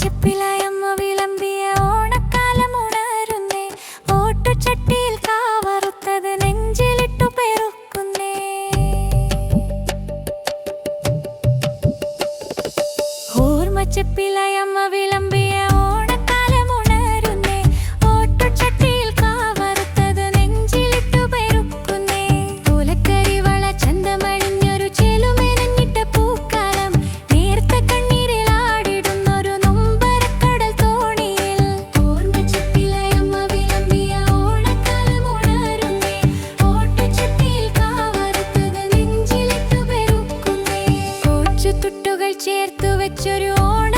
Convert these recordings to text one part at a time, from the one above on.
പച്ചപ്പിലയമ്മ വിളമ്പിയ ഓണക്കാലം ഉണരുന്നേ. ഓട്ടുചട്ടിയിൽ നെഞ്ചിലിട്ടു പെറുക്കുന്നേ. ഓർമ്മച്ചപ്പിലയം ചേർത്തു വെച്ചൊരു ഓണ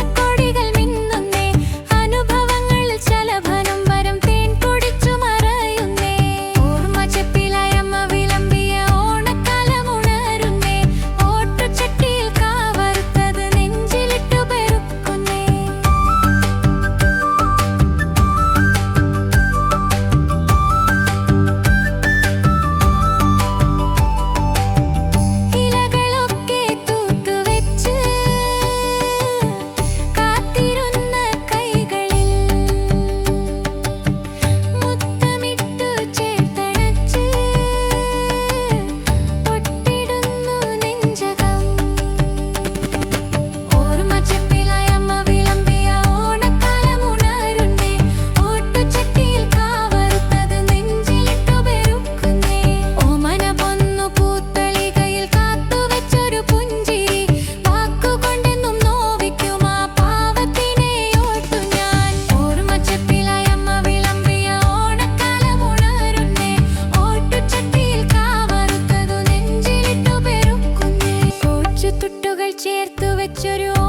ചേർത്തു വെച്ചൊരു